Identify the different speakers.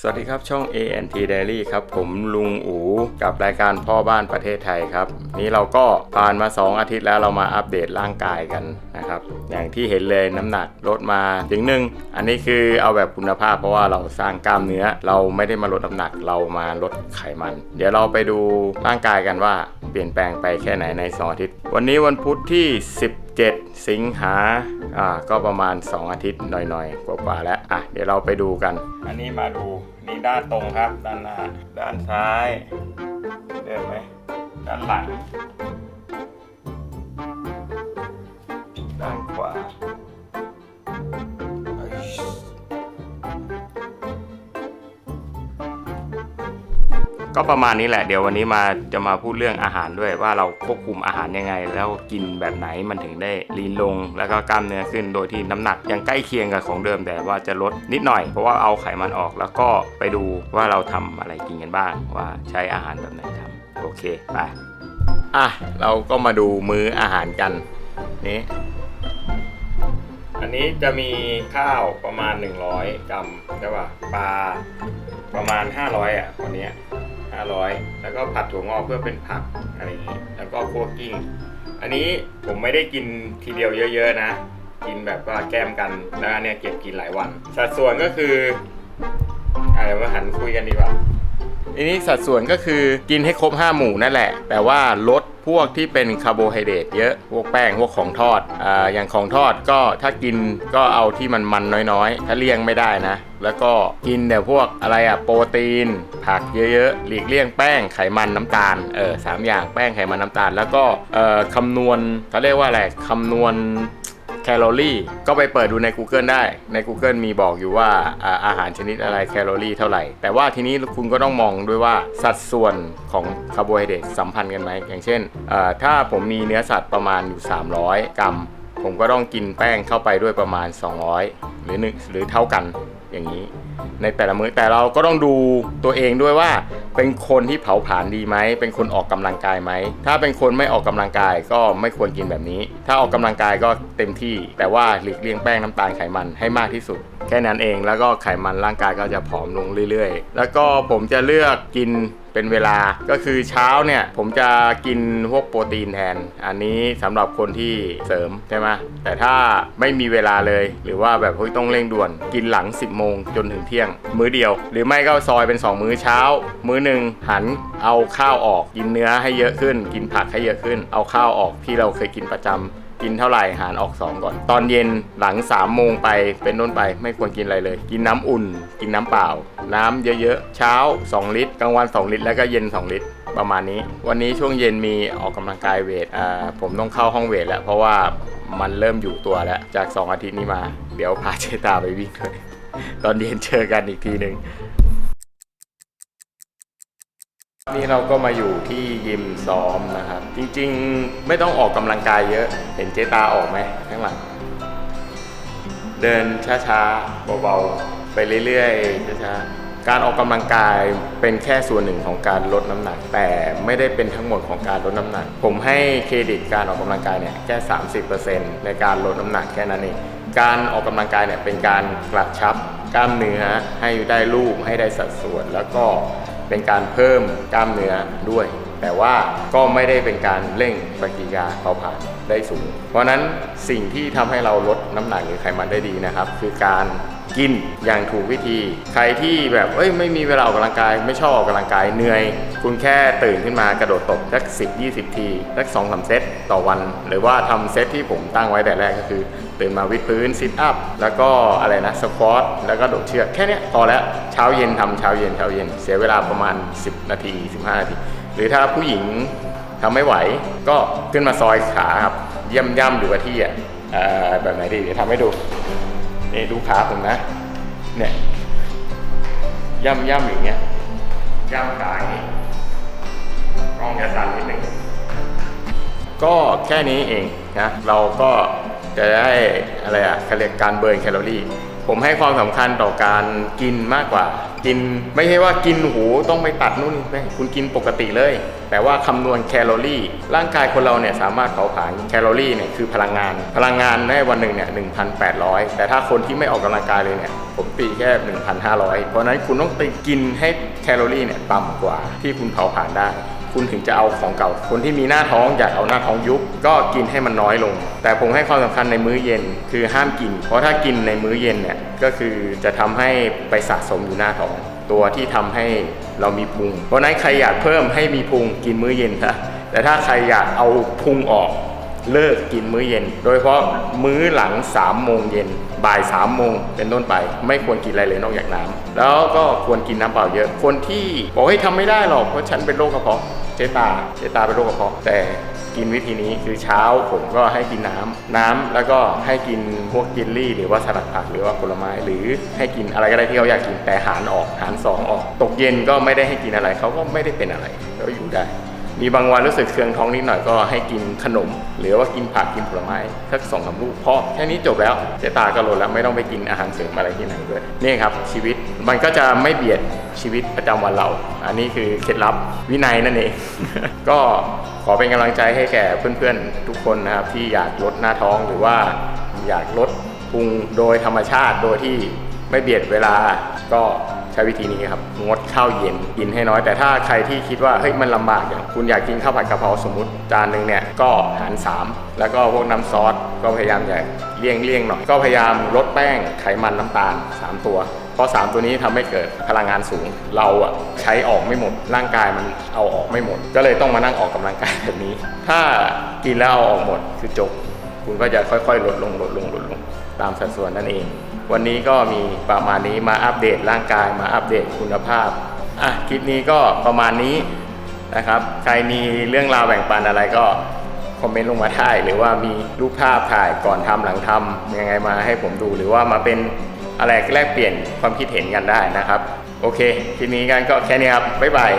Speaker 1: สวัสดีครับช่อง ANT Diary ครับ ผมลุงอูกับรายการพ่อบ้านประเทศไทยครับ นี่เราก็ผ่านมา 2 อาทิตย์แล้วเรามาอัปเดตร่างกายกันนะครับ อย่างที่เห็นเลยน้ำหนักลดมาถึงหนึ่งอันนี้คือเอาแบบคุณภาพเพราะว่าเราสร้างกล้ามเนื้อ เราไม่ได้มาลดน้ำหนักเรามาลดไขมัน เดี๋ยวเราไปดูร่างกายกันว่า เปลี่ยนแปลงไปแค่ไหนใน 2 อาทิตย์ วันนี้วันพุธที่17สิงหาอ่าก็ประมาณ 2 อาทิตย์หน่อยๆ กว่าๆแล้วอะเดี๋ยวเราไปดูกัน อันนี้มาดู ด้านตรงครับ ด้านหน้า ด้านซ้าย เดินไหมด้านหลัง ก็ประมาณนี้แหละเดี๋ยววันนี้มาจะมาพูดเรื่องอาหารด้วยว่าเราควบคุมอาหารยังไง แล้วกินแบบไหนมันถึงได้ลีนลง แล้วก็กล้ามเนื้อขึ้นโดยที่น้ำหนักยังใกล้เคียงกับของเดิมแต่ว่าจะลดนิดหน่อยเพราะว่าเอาไขมันออกแล้วก็ไปดูว่าเราทำอะไรกินกันบ้าง ว่าใช้อาหารแบบไหนทำโอเคไปอะเราก็มาดูมื้ออาหารกันนี่อันนี้จะมีข้าวประมาณ 100 กรัมใช่ป่ะปลาประมาณ 500 อะวันนี้ 500 แล้วก็ผัดถั่วงอกเพื่อเป็นผักอะไรอย่างนี้แล้วก็คั่วกิ้ง อันนี้ผมไม่ได้กินทีเดียวเยอะ ๆ นะ กินแบบว่าแก้มกันแล้วอันเนี้ยเก็บกินหลายวัน สัดส่วนก็คืออะไรมาหันคุยกันดีกว่า อันนี้สัดส่วนก็คือกินให้ครบ 5 หมู่นั่นแหละ แต่ว่าลดพวกที่เป็นคาร์โบไฮเดรตเยอะ พวกแป้ง พวกของทอดอ่าอย่างของทอดก็ถ้ากินก็เอาที่มันมันน้อยๆ ถ้าเลี่ยงไม่ได้นะ แล้วก็กินแต่พวกอะไรอะโปรตีน ผักเยอะๆ หลีกเลี่ยงแป้งไขมันน้ำตาล เออสามอย่างแป้งไขมันน้ำตาล แล้วก็เอ่อคำนวณเขาเรียกว่าอะไรคำนวณ ลอรี่ ก็ไปเปิดดูใน Google ได้ ใน Google มีบอกอยู่ว่าอาหารชนิดอะไรแคลอรี่เท่าไหร่ แต่ว่าทีนี้คุณก็ต้องมองด้วยว่าสัดส่วนของคาร์โบไฮเดรตสัมพันธ์กันไหม อย่างเช่น ถ้าผมมีเนื้อสัตว์ประมาณอยู่ 300 กรัม ผมก็ต้องกินแป้งเข้าไปด้วยประมาณ 200 หรือหนึ่งหรือเท่ากันอย่างนี้ ในแต่ละมื้อแต่เราก็ต้องดูตัวเองด้วยว่าเป็นคนที่เผาผลาญดีไหม เป็นคนออกกำลังกายไหม ถ้าเป็นคนไม่ออกกำลังกายก็ไม่ควรกินแบบนี้ ถ้าออกกำลังกายก็เต็มที่ แต่ว่าหลีกเลี่ยงแป้งน้ำตาลไขมันให้มากที่สุด แค่นั้นเอง แล้วก็ไขมันร่างกายก็จะผอมลงเรื่อยๆ แล้วก็ผมจะเลือกกินเป็นเวลาก็คือเช้าเนี่ย ผมจะกินพวกโปรตีนแทน อันนี้สำหรับคนที่เสริมใช่ไหมแต่ถ้าไม่มีเวลาเลย หรือว่าแบบเฮ้ยต้องเร่งด่วน กินหลัง 10 โมงจนถึงเที่ยง มื้อเดียว หรือไม่ก็ซอยเป็น 2 มื้อเช้า มื้อหนึ่งหันเอาข้าวออก กินเนื้อให้เยอะขึ้น กินผักให้เยอะขึ้น เอาข้าวออกที่เราเคยกินประจำ กินเท่าไหร่หารออก 2 ก่อน ตอนเย็นหลัง3ามโมงไปเป็นต้นไปไม่ควรกินอะไรเลย กินน้ำอุ่น กินน้ำเปล่า น้ำเยอะๆ เช้า 2 ลิตรกลางวัน 2 ลิตร แล้วก็เย็น 2 ลิตรประมาณนี้ วันนี้ช่วงเย็นมีออกกำลังกายเวทอ่าผมต้องเข้าห้องเวทแล้ว เพราะว่ามันเริ่มอยู่ตัวแล้วจาก 2 อาทิตย์นี้มา เดี๋ยวพาเชตาไปวิ่งด้วยตอนเย็นเจอกันอีกทีหนึ่ง นี่เราก็มาอยู่ที่ยิมซ้อมนะครับ จริงๆไม่ต้องออกกำลังกายเยอะ เห็นเจตาออกไหมข้างหลัง เดินช้าๆเบาๆไปเรื่อยๆช้าๆการออกกำลังกายเป็นแค่ส่วนหนึ่งของการลดน้ำหนัก แต่ไม่ได้เป็นทั้งหมดของการลดน้ำหนัก ผมให้เครดิตการออกกำลังกายเนี่ยแค่ 30%ในการลดน้ำหนักแค่นั้นเองการออกกำลังกายเนี่ยเป็นการกระชับกล้ามเนื้อให้ได้รูปให้ได้สัดส่วน แล้วก็ เป็นการเพิ่มกล้ามเนื้อด้วย แต่ว่าก็ไม่ได้เป็นการเร่งปฏิกิริยาเผาผลาญ ได้สูง เพราะนั้นสิ่งที่ทำให้เราลดน้ำหนักหรือไขมันได้ดีนะครับ คือการกินอย่างถูกวิธี ใครที่แบบเอ้ยไม่มีเวลาออกกำลังกาย ไม่ชอบออกกำลังกายเหนื่อย คุณแค่ตื่นขึ้นมากระโดดตบสัก10 20 ทีสัก2อสเซตต่อวัน หรือว่าทำเซตที่ผมตั้งไว้แต่แรกก็คือ ตื่นมาวิดพื้นซิทอัพแล้วก็อะไรนะสควอตแล้วก็โดดเชือกแค่นี้พอแล้วเช้าเย็นทำเช้าเย็นเช้าเย็นเสียเวลาประมาณ 10 นาที 15 นาที หรือถ้าผู้หญิง ทำไม่ไหวก็ขึ้นมาซอยขาครับย่ำย่ำๆอยู่กับที่อะเอ่อแบบไหนดีเดี๋ยวทำให้ดูนี่ดูขาผมนะ เนี่ยย่ำย่ำๆอย่างเงี้ยย่ำขาอย่างงี้กล้องจะสั่นนิดหนึ่งก็แค่นี้เองนะเราก็จะได้อะไรอะเขาเรียกการเบิร์นแคลอรี่ ผมให้ความสำคัญต่อการกินมากกว่า กินไม่ใช่ว่ากินหูต้องไปตัดนู่นนี่ไม่คุณกินปกติเลย แต่ว่าคำนวณแคลอรี่ ร่างกายคนเราเนี่ยสามารถเผาผลาญแคลอรี่เนี่ยคือพลังงาน พลังงานในวันหนึ่งเนี่ย1,800 แต่ถ้าคนที่ไม่ออกกำลังกายเลยเนี่ยผมตีแค่ 1,500 เพราะนั้นคุณต้องไปกินให้แคลอรี่เนี่ยต่ำกว่าที่คุณเผาผลาญได้ คุณถึงจะเอาของเก่า คนที่มีหน้าท้องอยากเอาหน้าท้องยุบก็กินให้มันน้อยลง แต่ผมให้ความสำคัญในมื้อเย็นคือห้ามกิน เพราะถ้ากินในมื้อเย็นเนี่ยก็คือจะทำให้ไปสะสมอยู่หน้าท้อง ตัวที่ทำให้เรามีพุง เพราะฉะนั้นใครอยากเพิ่มให้มีพุงกินมื้อเย็นนะแต่ถ้าใครอยากเอาพุงออก เลิกกินมื้อเย็น โดยเฉพาะมื้อหลัง3ามโมงเย็นบ่าย3ามโมงเป็นต้นไป ไม่ควรกินอะไรเลยนอกจากน้ำแล้วก็ควรกินน้ำเปล่าเยอะ คนที่บอกให้ยทำไม่ได้หรอกเพราะฉันเป็นโรคกระเพาะเจตาเจตาเป็นโรคกระเพาะแต่กินวิธีนี้คือเช้าผมก็ให้กินน้ำน้ำแล้วก็ให้กินพวกกินลี่ หรือว่าสลัดผักหรือว่าผลไม้หรือให้กินอะไรก็ได้ที่เขาอยากกินแต่หารออกหารสองออก ตกเย็นก็ไม่ได้ให้กินอะไรเขาก็ไม่ได้เป็นอะไรก็อยู่ได้ มีบางวันรู้สึกเคืองท้องนิดหน่อยก็ให้กินขนม หรือว่ากินผักกินผลไม้สักสองสามลูกพอแค่นี้จบแล้วเจตาก็ลดแล้วไม่ต้องไปกินอาหารเสริมอะไรที่ไหนด้วยนี่ครับชีวิตมันก็จะไม่เบียดชีวิตประจำวันเรา อันนี้คือเคล็ดลับวินัยนั่นเอง ก็ขอเป็นกำลังใจให้แก่เพื่อนๆทุกคนนะครับที่อยากลดหน้าท้องหรือว่าอยากลดพุงโดยธรรมชาติโดยที่ไม่เบียดเวลาก็ ช้วิธีนี้ครับงดข้าวเย็นกินให้น้อย แต่ถ้าใครที่คิดว่าเฮ้ยมันลำบากอย่างคุณอยากกินข้าวผัดกะเพราสมมติจานหนึ่งเนี่ยก็หาร 3 แล้วก็พวกน้ำซอสก็พยายามจะเลี่ยงเลี่ยงหน่อย ก็พยายามลดแป้งไขมันน้ำตาล 3 ตัว เพราะ 3 ตัวนี้ทำให้เกิดพลังงานสูง เราอะใช้ออกไม่หมด ร่างกายมันเอาออกไม่หมด ก็เลยต้องมานั่งออกกำลังกายแบบนี้ ถ้ากินแล้วเอาออกหมดคือจบคุณก็จะค่อยๆ ลดลงลดลงลดลงตามสัดส่วนนั่นเอง วันนี้ก็มีประมาณนี้มาอัปเดตร่างกายมาอัปเดตคุณภาพอะคลิปนี้ก็ประมาณนี้นะครับ ใครมีเรื่องราวแบ่งปันอะไรก็คอมเมนต์ลงมาได้หรือว่ามีรูปภาพถ่ายก่อนทำหลังทำยังไงมาให้ผมดูหรือว่ามาเป็นอะไรแลกเปลี่ยนความคิดเห็นกันได้นะครับ โอเคคลิปนี้กันก็แค่นี้ครับ บ๊ายบาย